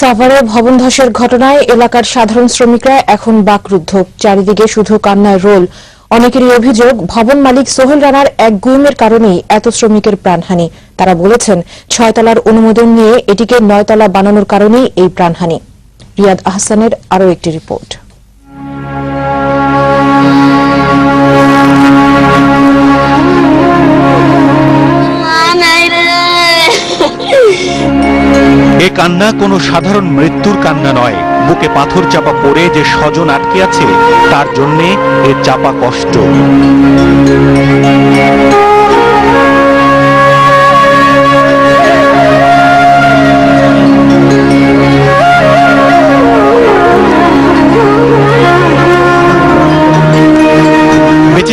সাভারে ভবন ধসের ঘটনায় এলাকার সাধারণ শ্রমিকরা এখন বাকরুদ্ধ। চারিদিকে শুধু কান্নায় রোল। অনেকেরই অভিযোগ, ভবন মালিক সোহেল রানার এক গুমের কারণেই এত শ্রমিকের প্রাণহানি। তারা বলেছেন, ছয়তলার অনুমোদন নিয়ে এটিকে নয়তলা বানানোর কারণেই এই প্রাণহানি। রিয়াদ আহসানের আরও একটি রিপোর্ট। কান্না কোনো সাধারণ মৃত্যুর কান্না নয়। বুকে পাথর চাপা পড়ে যে স্বজন আটকে আছে, তার জন্যে এ চাপা কষ্ট।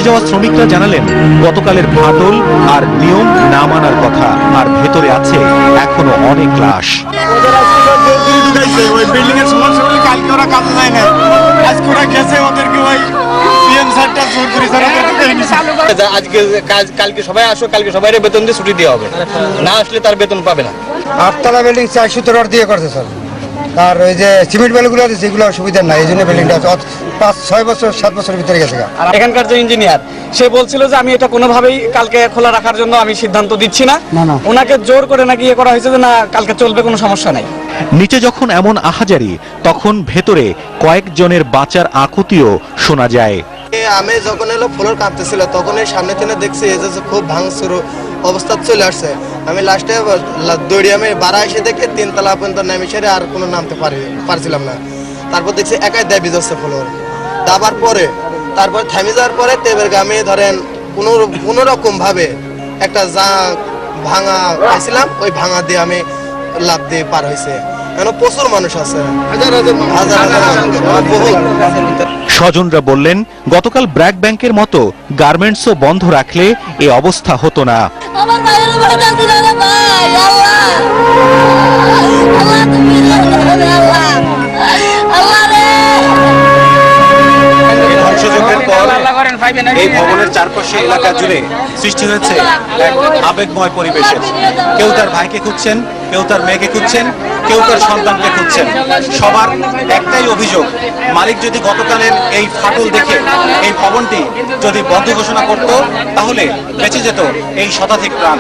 যাওয়া শ্রমিকরা জানালেন, গতকালের ফাটল আর নিয়ম না মানার কথা, আর ভেতরে আছে এখনও অনেক লাশ। ওই বিল্ডিং এর কালকে ওরা কাজে যায় না আজকে ওরা গেছে ওদেরকে ওই স্যারটা জোর করে স্যার। যা আজকে কাজ কালকে সবাই আসো কালকে সবাই বেতন দিয়ে ছুটি দেওয়া হবে। না আসলে তার বেতন পাবে না। আটতলা বিল্ডিং চারশো রড দিয়ে করছে স্যার আর ওই যে সিমেন্ট বালুগুলো আছে সেগুলো সুবিধা নাই এই জন্য বিল্ডিংটা আছে। পাঁচ ছয় বছর সাত বছরের ভিতরে গেছে আর এখানকার যে ইঞ্জিনিয়ার সে বলছিল যে আমি এটা কোনোভাবেই কালকে খোলা রাখার জন্য আমি সিদ্ধান্ত দিচ্ছি না। ওনাকে জোর করে নাকি ইয়ে করা হয়েছে যে না কালকে চলবে কোনো সমস্যা নাই। নিচে যখন এমন আহাজারি তখন ভেতরে কয়েকজনের বাঁচার আকুতিও শোনা যায়। আমি যখন এলো ফ্লোর কাঁপতেছিল তখন এই সামনে থেকে দেখছি এই যে খুব ভাঙচুর অবস্থা চলে আসছে। আমি লাস্টে দৌড়ি আমি বাড়া এসে দেখে তিনতলা পর্যন্ত নেমে সেরে আর কোনো নামতে পারি পারছিলাম না। তারপর দেখছি একাই দেবি যাচ্ছে ফ্লোর দাবার পরে তারপর থেমে যাওয়ার পরে তেবের গ্রামে ধরেন কোনো কোনো রকম ভাবে একটা যা ভাঙা পাইছিলাম ওই ভাঙা দিয়ে আমি লাভ দিয়ে পার হয়েছে কেন প্রচুর মানুষ আছে। হাজার হাজার হাজার বহুত। স্বজনরা বললেন গতকাল ব্র্যাক ব্যাংকের মতো গার্মেন্টসও বন্ধ রাখলে এ অবস্থা হতো না। আমার ভাইয়ের উপরে কাছে রে এই ভবনের চারপাশে এলাকা জুড়ে সৃষ্টি হয়েছে এক আবেগময় পরিবেশের কেউ তার ভাইকে খুঁজছেন, কেউ তার মেয়েকে খুঁজছেন, কেউ তার সন্তানকে খুঁজছেন। সবার একটাই অভিযোগ, মালিক যদি গতকালের এই ফাটল দেখে এই ভবনটি যদি বন্ধ ঘোষণা করত, তাহলে বেঁচে যেত এই শতাধিক প্রাণ।